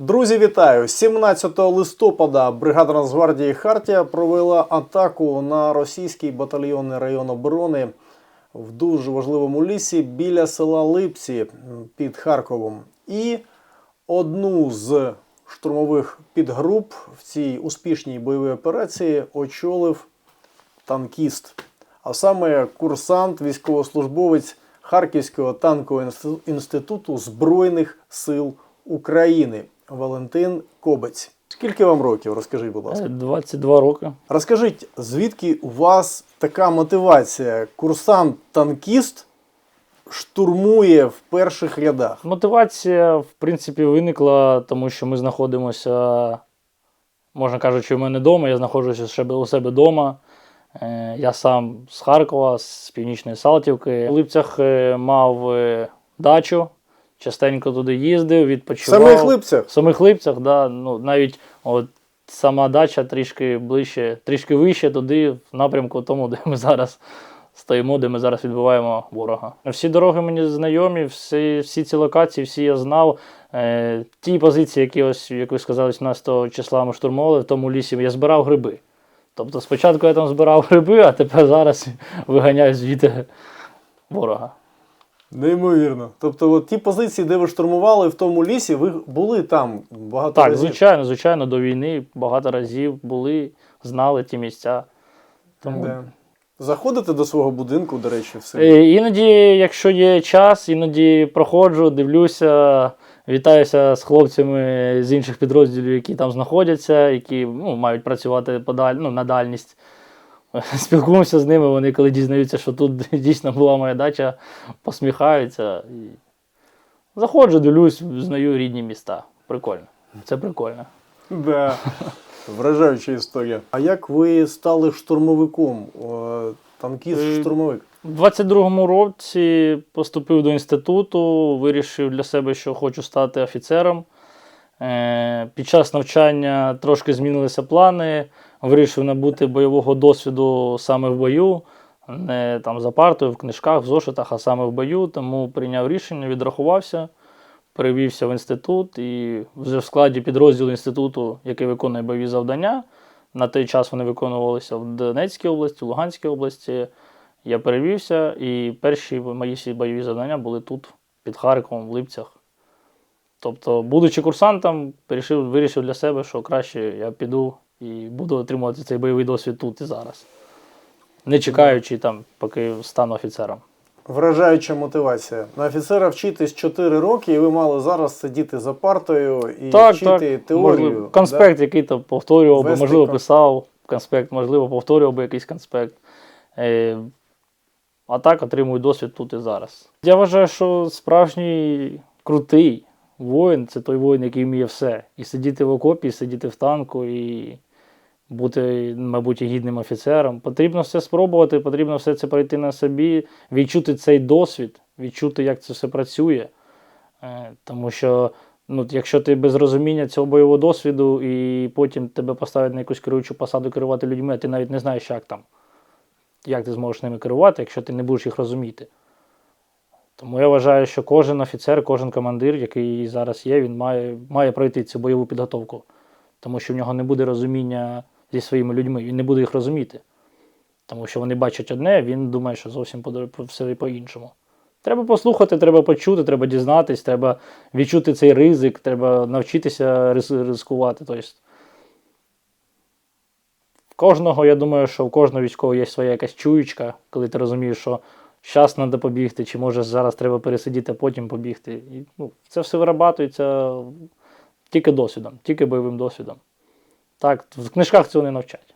Друзі, вітаю! 17 листопада бригада Нацгвардії Хартія провела атаку на російський батальйонний район оборони в дуже важливому лісі біля села Липці під Харковом. І одну з штурмових підгруп в цій успішній бойовій операції очолив танкіст, а саме курсант, військовослужбовець Харківського танкового інституту Збройних сил України Валентин Кобець. Скільки вам років? Розкажіть, будь ласка. Е, 22 роки. Розкажіть, звідки у вас така мотивація? Курсант-танкіст штурмує в перших рядах. Мотивація, в принципі, виникла, тому що ми знаходимося, можна кажучи, у мене вдома. Я знаходжуся у себе вдома. Е, Я сам з Харкова, з Північної Салтівки. У Липцях е, мав е, дачу, частенько туди їздив, В відпочивав. самих липцях. В самих Липцях, да, ну, навіть от сама дача трішки ближче, трішки вище туди, в напрямку тому, де ми зараз стоїмо, де ми зараз відбиваємо ворога. Всі дороги мені знайомі, всі, всі ці локації, всі я знав. Е, ті позиції, які ось, як ви сказали, 17 числа ми штурмували, в тому лісі я збирав гриби. Тобто спочатку я там збирав гриби, а тепер зараз виганяю звідти ворога. Неймовірно. Тобто, от ті позиції, де ви штурмували в тому лісі, ви були там багато Так, разів. звичайно, звичайно, до війни багато разів були, знали ті місця. Тому Да. Заходите до свого будинку, до речі, все. Е, іноді, якщо є час, іноді проходжу, дивлюся, вітаюся з хлопцями з інших підрозділів, які там знаходяться, які ну, мають працювати подаль, ну, на дальність. Спілкуємося з ними, вони коли дізнаються, що тут дійсно була моя дача, посміхаються. І... Заходжу, дивлюсь, знаю рідні міста. Прикольно. Це прикольно. Да. Вражаюча історія. А як ви стали штурмовиком? Танкіст-штурмовик? У 22-му році поступив до інституту, вирішив для себе, що хочу стати офіцером. Е, Під час навчання трошки змінилися плани. Вирішив набути бойового досвіду саме в бою, не там за партою, в книжках, в зошитах, а саме в бою. Тому прийняв рішення, відрахувався, перевівся в інститут і вже в складі підрозділу інституту, який виконує бойові завдання. На той час вони виконувалися в Донецькій області, в Луганській області. Я перевівся, і перші мої всі бойові завдання були тут, під Харковом, в Липцях. Тобто, будучи курсантом, вирішив, для себе, що краще я піду і буду отримувати цей бойовий досвід тут і зараз. Не чекаючи там, поки стану офіцером. Вражаюча мотивація. На офіцера вчитись 4 роки, і ви мали зараз сидіти за партою і так, вчити так. теорію. Можливо, конспект, який то повторював би, можливо, кон- писав конспект, можливо, повторював би якийсь конспект. Е, а так отримую досвід тут і зараз. Я вважаю, що справжній крутий воїн це той воїн, який вміє все. І сидіти в окопі, і сидіти в танку, і бути, мабуть, гідним офіцером. Потрібно все спробувати, потрібно все це пройти на собі, відчути цей досвід, відчути, як це все працює. Е, Тому що ну, якщо ти без розуміння цього бойового досвіду і потім тебе поставлять на якусь керуючу посаду керувати людьми, а ти навіть не знаєш, як там, як ти зможеш ними керувати, якщо ти не будеш їх розуміти. Тому я вважаю, що кожен офіцер, кожен командир, який зараз є, він має, має пройти цю бойову підготовку. Тому що в нього не буде розуміння зі своїми людьми, він не буде їх розуміти. Тому що вони бачать одне, він думає, що зовсім все по-іншому. Треба послухати, треба почути, треба дізнатись, треба відчути цей ризик, треба навчитися ризикувати. Тобто, в кожного, я думаю, що в кожного військового є своя якась чуючка, коли ти розумієш, що зараз треба побігти, чи може зараз треба пересидіти, а потім побігти. І, ну, це все вирабатується тільки досвідом, тільки бойовим досвідом. Так, в книжках цього не навчать.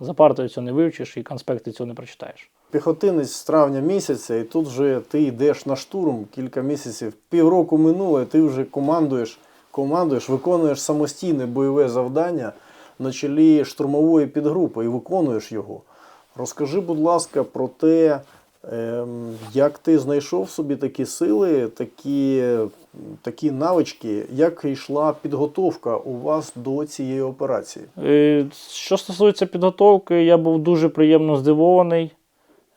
За партою цього не вивчиш і конспекти цього не прочитаєш. Піхотинець з травня місяця, і тут вже ти йдеш на штурм кілька місяців. Півроку минуло, і ти вже командуєш, командуєш, виконуєш самостійне бойове завдання на чолі штурмової підгрупи і виконуєш його. Розкажи, будь ласка, про те, як ти знайшов собі такі сили, такі, такі навички, як йшла підготовка у вас до цієї операції? Е, Що стосується підготовки, я був дуже приємно здивований.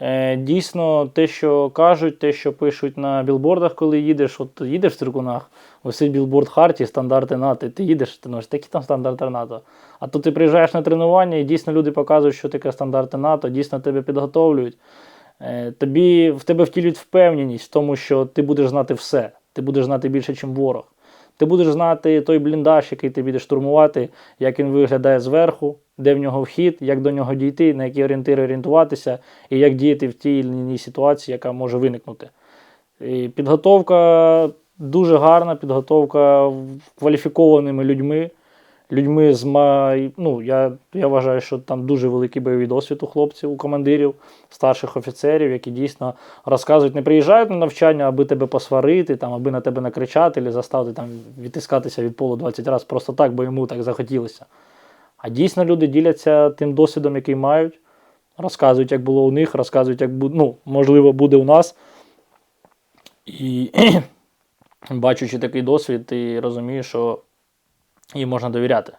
Е, Дійсно, те, що кажуть, те, що пишуть на білбордах, коли їдеш, от їдеш в Циркунах, висить білборд Харті, стандарти НАТО, ти їдеш, ти думаєш, які там стандарти НАТО. А тут ти приїжджаєш на тренування, і дійсно люди показують, що таке стандарти НАТО, дійсно тебе підготовлюють. Е, Тобі, в тебе втілюють впевненість в тому, що ти будеш знати все. Ти будеш знати більше, ніж ворог. Ти будеш знати той бліндаж, який ти будеш штурмувати, як він виглядає зверху, де в нього вхід, як до нього дійти, на які орієнтири орієнтуватися, і як діяти в тій іншій ситуації, яка може виникнути. І підготовка дуже гарна, підготовка кваліфікованими людьми. Людьми з ну, я, я вважаю, що там дуже великий бойовий досвід у хлопців, у командирів, старших офіцерів, які дійсно розказують, не приїжджають на навчання, аби тебе посварити, там, аби на тебе накричати, або заставити там, відтискатися від полу 20 разів просто так, бо йому так захотілося. А дійсно люди діляться тим досвідом, який мають, розказують, як було у них, розказують, як ну, можливо, буде у нас. І бачучи такий досвід, ти розумієш, що їм можна довіряти.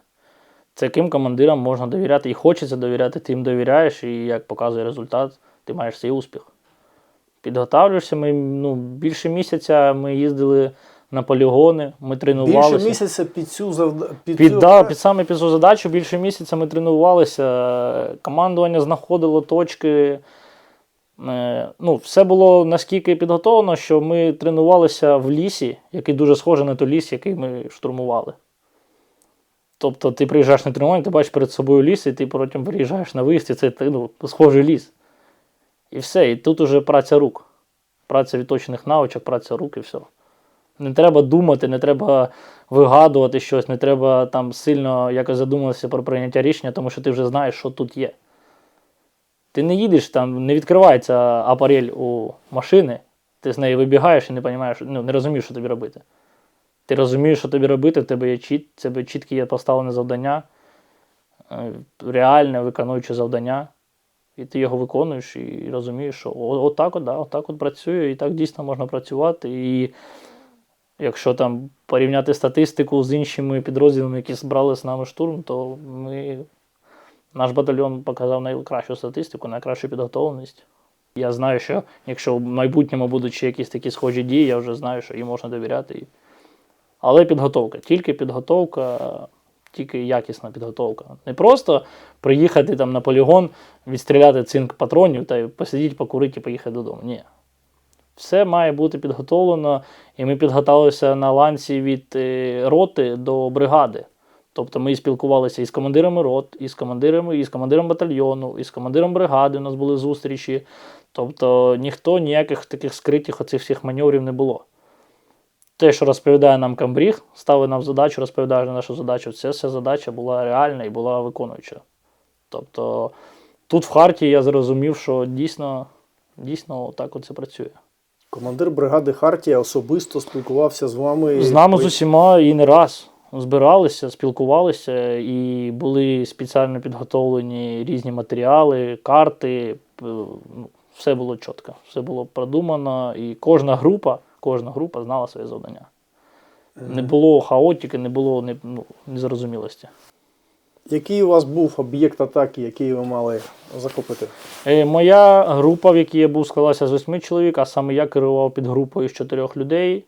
Це яким командирам можна довіряти і хочеться довіряти, ти їм довіряєш, і як показує результат, ти маєш свій успіх. Підготавлюєшся, ми ну, більше місяця ми їздили на полігони, ми тренувалися. Більше місяця під цю завда... під, Під, цю... да, під саме під цю задачу більше місяця ми тренувалися. Командування знаходило точки. Е, Ну, все було наскільки підготовлено, що ми тренувалися в лісі, який дуже схожий на той ліс, який ми штурмували. Тобто ти приїжджаєш на тренування, ти бачиш перед собою ліс, і ти потім приїжджаєш на виїзд, і це ну, схожий ліс. І все. І тут уже праця рук. Праця відточених навичок, праця рук і все. Не треба думати, не треба вигадувати щось, не треба там сильно якось задумуватися про прийняття рішення, тому що ти вже знаєш, що тут є. Ти не їдеш там, не відкривається апарель у машини, ти з неї вибігаєш і не розумієш, ну, не розумієш, що тобі робити. Ти розумієш, що тобі робити, в тебе є чіт, тебе чіткі є поставлене завдання, е, реальне виконуюче завдання. І ти його виконуєш і розумієш, що отак от, да, отак от працює, і так дійсно можна працювати. І якщо там порівняти статистику з іншими підрозділами, які збрали з нами штурм, то ми, наш батальйон показав найкращу статистику, найкращу підготовленість. Я знаю, що якщо в майбутньому будуть ще якісь такі схожі дії, я вже знаю, що їм можна довіряти. І- Але підготовка, тільки підготовка, тільки якісна підготовка. Не просто приїхати там на полігон, відстріляти цинк патронів та посидіти, покурити і поїхати додому. Ні. Все має бути підготовлено, і ми підготувалися на ланці від е, роти до бригади. Тобто ми спілкувалися із командирами рот, із командирами, із командиром батальйону, із командиром бригади. У нас були зустрічі. Тобто ніхто ніяких таких скритих оцих всіх маневрів не було. Те, що розповідає нам Камбріг, ставить нам задачу, розповідає нашу задачу, ця вся задача була реальна і була виконуюча. Тобто тут в Харті я зрозумів, що дійсно, дійсно так оце працює. Командир бригади Хартія особисто спілкувався з вами. З нами з усіма і не раз збиралися, спілкувалися, і були спеціально підготовлені різні матеріали, карти. ну, Все було чітко, все було продумано, і кожна група, кожна група знала своє завдання. Не було хаотики, не було ну, незрозумілості. Який у вас був об'єкт атаки, який ви мали захопити? Е, Моя група, в якій я був, склалася з восьми чоловік, а саме я керував під групою з чотирьох людей.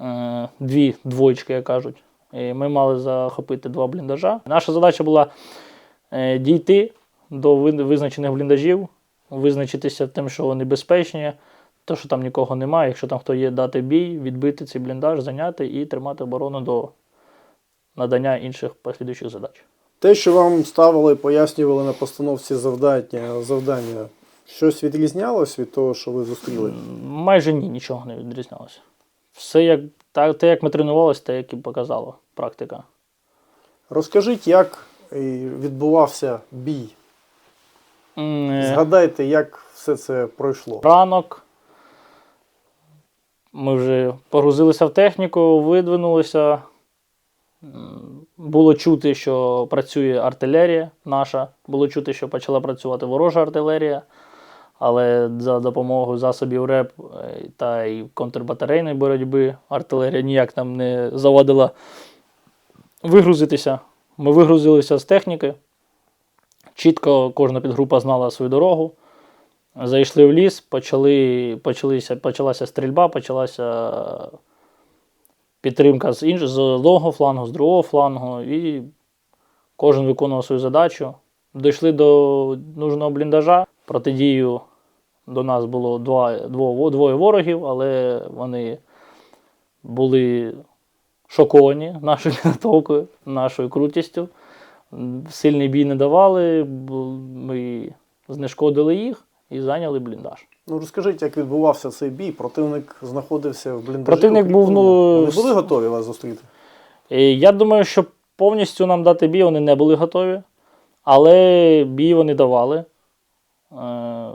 Е, Дві двоєчки, як кажуть. Ми мали захопити два бліндажа. Наша задача була е, дійти до визначених бліндажів, визначитися тим, що вони безпечні, то, що там нікого немає. Якщо там хто є, дати бій, відбити цей бліндаж, зайняти і тримати оборону до надання інших послідуючих задач. Те, що вам ставили, пояснювали на постановці завдання, завдання, щось відрізнялось від того, що ви зустріли? Майже ні, нічого не відрізнялося. Все як так, те, як ми тренувалися, те, як і показала практика. Розкажіть, як е, відбувався бій. Е, Згадайте, як все це пройшло. Ранок. Ми вже погрузилися в техніку, видвинулися. Було чути, що працює артилерія наша. Було чути, що почала працювати ворожа артилерія. Але за допомогою засобів РЕП е, та й контрбатарейної боротьби артилерія ніяк нам не завадила вигрузитися. Ми вигрузилися з техніки. Чітко кожна підгрупа знала свою дорогу. Зайшли в ліс, почали, почалися, почалася стрільба, почалася підтримка з, інш, з одного флангу, з другого флангу, і кожен виконував свою задачу. Дійшли до нужного бліндажа. Протидію до нас було два, дво- двоє ворогів, але вони були шоковані нашою підготовкою, нашою крутістю. Сильний бій не давали, ми знешкодили їх і зайняли бліндаж. Ну розкажіть, як відбувався цей бій? Противник знаходився в бліндажі. Противник був, ну, Вони були готові вас зустріти? Я думаю, що повністю нам дати бій вони не були готові, але бій вони давали. Е,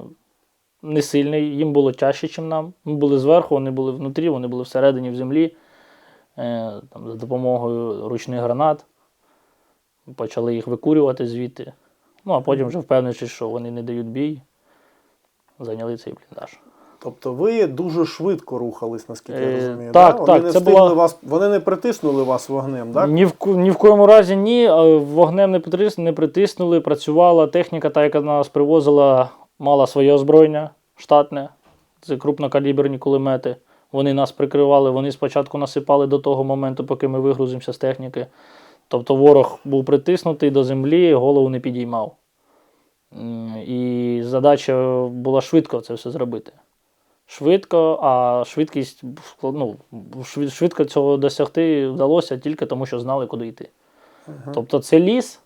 Не сильний, їм було тяжче, ніж нам. Ми були зверху, вони були внутрі, вони були всередині в землі. Е, Там, за допомогою ручних гранат. Почали їх викурювати звідти. Ну, а потім вже впевнившись, що вони не дають бій, зайняли цей бліндаж. Тобто ви дуже швидко рухались, наскільки я Е, розумію. так, да? так, Вони не це була- вас, вони не притиснули вас вогнем, так? Ні в, ні в коєму разі ні. Вогнем не, притис, не притиснули. Працювала техніка, та, яка нас привозила, мала своє озброєння штатне. Це крупнокаліберні кулемети. Вони нас прикривали, вони спочатку насипали до того моменту, поки ми вигрузимося з техніки. Тобто ворог був притиснутий до землі, голову не підіймав. І задача була швидко це все зробити. Швидко, а швидкість ну, швидко цього досягти вдалося тільки тому, що знали, куди йти. Тобто це ліс,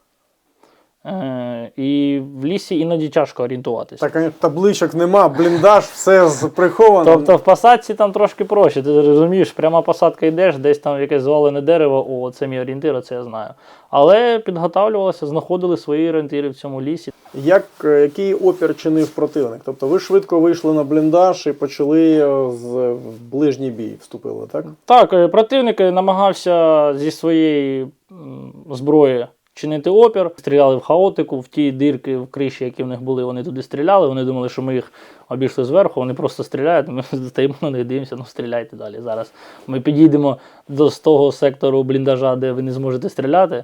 і в лісі іноді тяжко орієнтуватися. Так, табличок нема, бліндаж, все приховано. Тобто в посадці там трошки проще. Ти розумієш, пряма посадка йдеш, десь там якесь звалене дерево, о, це мій орієнтир, це я знаю. Але підготавлювалися, знаходили свої орієнтири в цьому лісі. Як, е, який опір чинив противник? Тобто ви швидко вийшли на бліндаж і почали е, з, ближній бій вступили, так? Так, е, противник е, намагався зі своєї зброї чинити опір. Стріляли в хаотику, в ті дирки в криші, які в них були, вони туди стріляли. Вони думали, що ми їх обійшли зверху, вони просто стріляють. Ми стоїмо на них дивимося, ну стріляйте далі. Зараз ми підійдемо до того сектору бліндажа, де ви не зможете стріляти,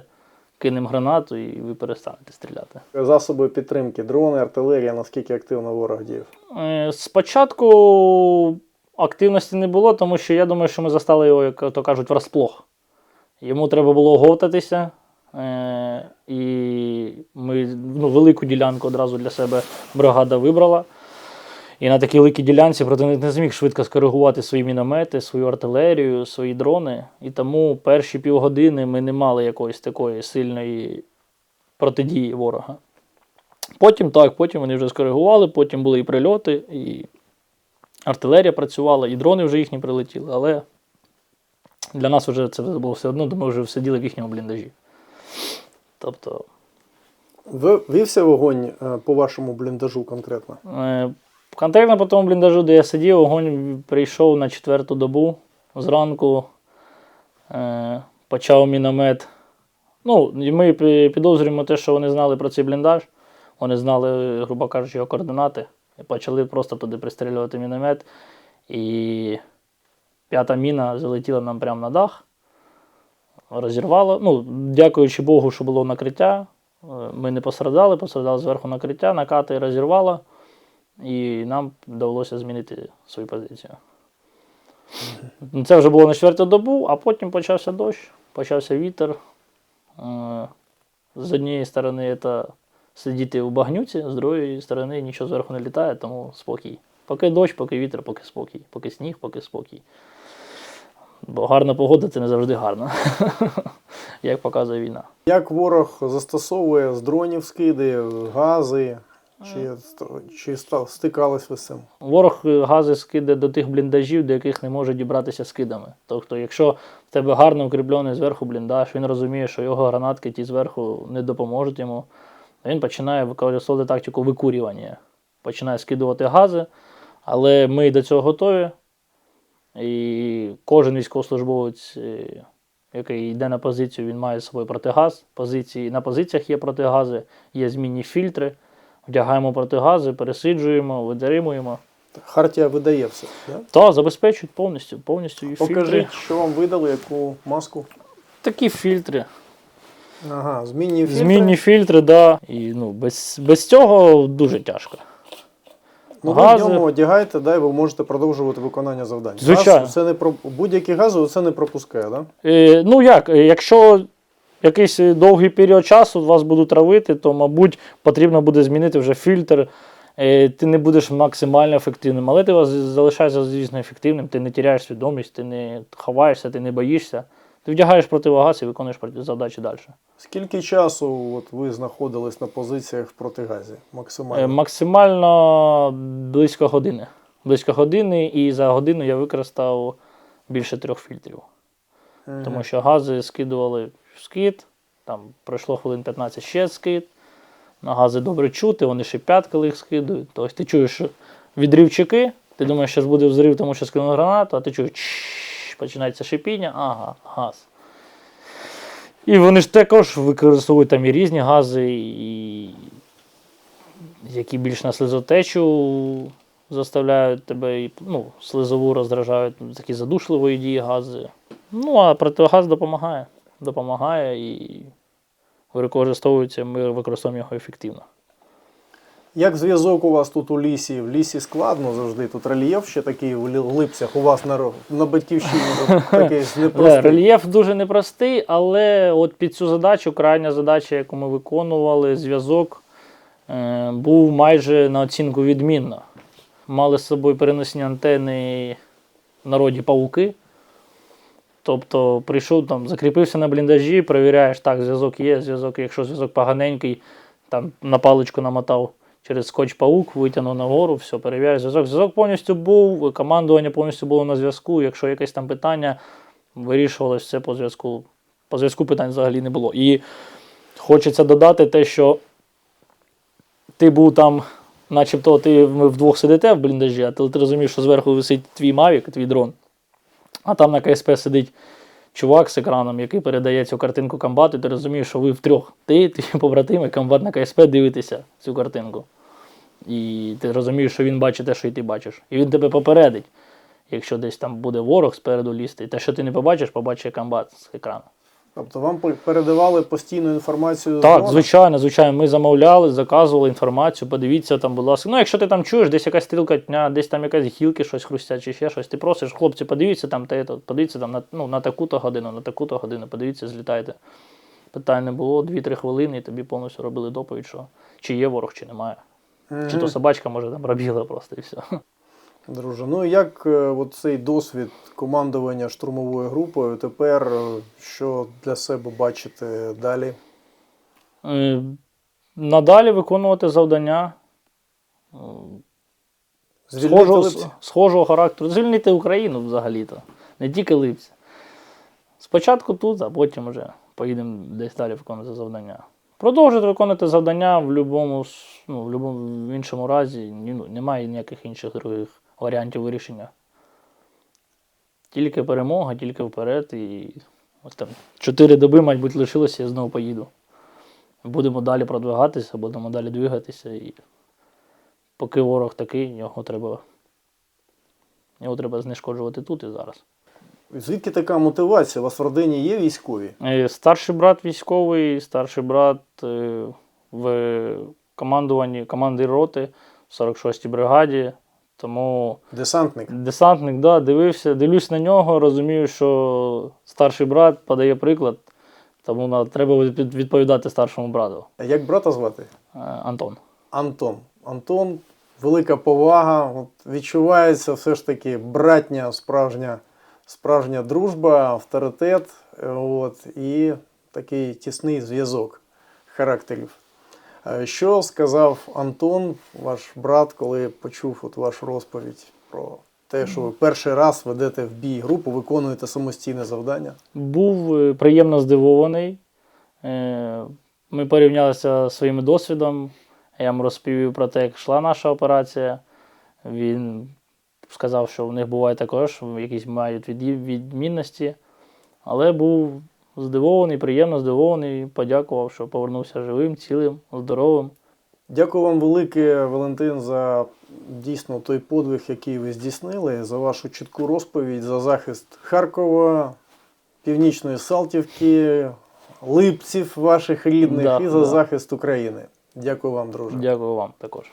кинемо гранату і ви перестанете стріляти. Засоби підтримки, дрони, артилерія, наскільки активно ворог діяв? Е, Спочатку активності не було, тому що я думаю, що ми застали його, як то кажуть, врасплох. Йому треба було оговтатися. Е, і ми ну, велику ділянку одразу для себе бригада вибрала. І на такій великій ділянці противник не зміг швидко скоригувати свої міномети, свою артилерію, свої дрони. І тому перші півгодини ми не мали якоїсь такої сильної протидії ворога. Потім так, потім вони вже скоригували, потім були і прильоти, і артилерія працювала, і дрони вже їхні прилетіли. Але для нас вже це було все одно, тому ми вже сиділи в їхньому бліндажі. Тобто, Ви- Вівся вогонь е, по вашому бліндажу конкретно? е, конкретно по тому бліндажу, де я сидів, огонь прийшов на четверту добу зранку, е, почав міномет. Ну, ми підозрюємо те, що вони знали про цей бліндаж. Вони знали, грубо кажучи, його координати. І почали просто туди пристрілювати міномет. І п'ята міна залетіла нам прямо на дах. Розірвало. Ну, дякуючи Богу, що було накриття. Е, Ми не пострадали, пострадали зверху накриття, накати розірвало. І нам довелося змінити свою позицію. Це вже було на четверту добу, а потім почався дощ, почався вітер. Е, З однієї сторони це сидіти в багнюці, з другої сторони нічого зверху не літає, тому спокій. Поки дощ, поки вітер, поки спокій, поки сніг, поки спокій. Бо гарна погода це не завжди гарно, як показує війна. Як ворог застосовує з дронів скиди, гази? Чи, чи стикались ви з цим? Ворог е, гази скиде до тих бліндажів, до яких не може дібратися скидами. Тобто, якщо в тебе гарно укріплений зверху бліндаж, він розуміє, що його гранатки ті зверху не допоможуть йому, він починає використовувати тактику викурювання. Починає скидувати гази, але ми до цього готові. І кожен військовослужбовець, е, який йде на позицію, він має собою протигаз. Позиції, на позиціях є протигази, є змінні фільтри. Вдягаємо протигази, пересиджуємо, витримуємо. Хартія видає все. Да? Та забезпечують повністю, повністю фільтри. Покажіть, що вам видали, яку маску. Такі фільтри. Ага, змінні фільтри. Змінні фільтри, да. І ну, без, без цього дуже тяжко. Ну, ви в ньому одягаєте, да, і ви можете продовжувати виконання завдань. Звичайно. Газ це не про будь-які гази це не пропускає, да? Е, ну як, е, якщо якийсь е, довгий період часу вас будуть травити, то, мабуть, потрібно буде змінити вже фільтр. Е, Ти не будеш максимально ефективним, але ти вас залишаєшся, звісно, ефективним, ти не тіряєш свідомість, ти не ховаєшся, ти не боїшся. Ти вдягаєш противогаз і виконуєш задачі далі. Скільки часу от, ви знаходились на позиціях в протигазі? Е, Максимально? Максимально близько години. Близько години, і за годину я використав більше трьох фільтрів. Мгм. Тому що гази скидували в скид, там пройшло хвилин 15 ще скид. На гази добре чути, вони шипять, коли їх скидують. Тобто ти чуєш відривчики, ти думаєш, що буде взрив, тому що скинув гранату, а ти чуєш, починається шипіння, ага, газ. І вони ж також використовують там і різні гази, і які більш на слизотечу заставляють тебе, і, ну, слизову роздражають, такі задушливої дії гази. Ну, а протигаз допомагає. Допомагає і використовується, ми використовуємо його ефективно. Як зв'язок у вас тут у лісі? В лісі складно завжди. Тут рельєф ще такий в липцях. У вас на, на батьківщині такий непростий. рельєф дуже непростий, але от під цю задачу, крайня задача, яку ми виконували, зв'язок е, був майже на оцінку відмінно. Мали з собою переносні антени в народі павуки. Тобто прийшов там, закріпився на бліндажі, перевіряєш, так, зв'язок є, зв'язок, якщо зв'язок поганенький, там на паличку намотав через скотч паук, витягнув нагору, все, перевіряєш зв'язок. Зв'язок повністю був, командування повністю було на зв'язку. Якщо якесь там питання, вирішувалось все по зв'язку. По зв'язку питань взагалі не було. І хочеться додати те, що ти був там, начебто, ти вдвох сидите в бліндажі, а ти, ти розумієш, що зверху висить твій Mavic, твій дрон, а там на КСП сидить чувак з екраном, який передає цю картинку комбату, ти розумієш, що ви втрьох, ти, твій побратим і комбат на КСП дивитеся цю картинку. І ти розумієш, що він бачить те, що і ти бачиш. І він тебе попередить, якщо десь там буде ворог спереду лізти. І те, що ти не побачиш, побачить комбат з екрану. Тобто вам передавали постійну інформацію Так, звичайно, звичайно. Ми замовляли, заказували інформацію, подивіться там, будь ласка. Ну, якщо ти там чуєш, десь якась стрілка дня, десь там якась гілки, щось хрустять чи ще щось, ти просиш, хлопці, подивіться там, то, подивіться там на, ну, на таку-то годину, на таку-то годину, подивіться, злітайте. Питань не було, 2-3 хвилини, і тобі повністю робили доповідь, що чи є ворог, чи немає. Мгм. Чи то собачка, може, там робила просто і все. Друже, ну як е, от цей досвід командування штурмовою групою тепер, е, що для себе бачите далі? Е, Надалі виконувати завдання. схожого, Липці? схожого характеру. Звільнити Україну взагалі-то, не тільки Липці. Спочатку тут, а потім вже поїдемо десь далі виконувати завдання. Продовжити виконувати завдання в будь-якому ну, в любому в іншому разі. Ну, немає ніяких інших других варіантів вирішення. Тільки перемога, тільки вперед. І ось там чотири доби, мабуть, лишилося, я знову поїду. Будемо далі продвигатися, будемо далі двигатися. І поки ворог такий, його треба, його треба знешкоджувати тут і зараз. Звідки така мотивація? У вас в родині є військові? Е, Старший брат військовий, старший брат е, в командуванні команди роти в 46-й бригаді. Тому Десантник? десантник, да, дивився, дивлюсь на нього, розумію, що старший брат подає приклад, тому на- треба відповідати старшому брату. А Як брата звати? Е, Антон. Антон. Антон, велика повага. От відчувається все ж таки братня, справжня, справжня дружба, авторитет. е, От, і такий тісний зв'язок характерів. Е, Що сказав Антон, ваш брат, коли почув от вашу розповідь про те, що ви перший раз ведете в бій групу, виконуєте самостійне завдання? Був е, приємно здивований. Е, Ми порівнялися своїм досвідом. Я йому розповів про те, як йшла наша операція. Він сказав, що в них буває також, якісь мають відмінності. Але був здивований, приємно здивований, подякував, що повернувся живим, цілим, здоровим. Дякую вам велике, Валентин, за дійсно той подвиг, який ви здійснили, за вашу чітку розповідь, за захист Харкова, Північної Салтівки, Липців ваших рідних Да, і за да. захист України. Дякую вам, друже. Дякую вам також.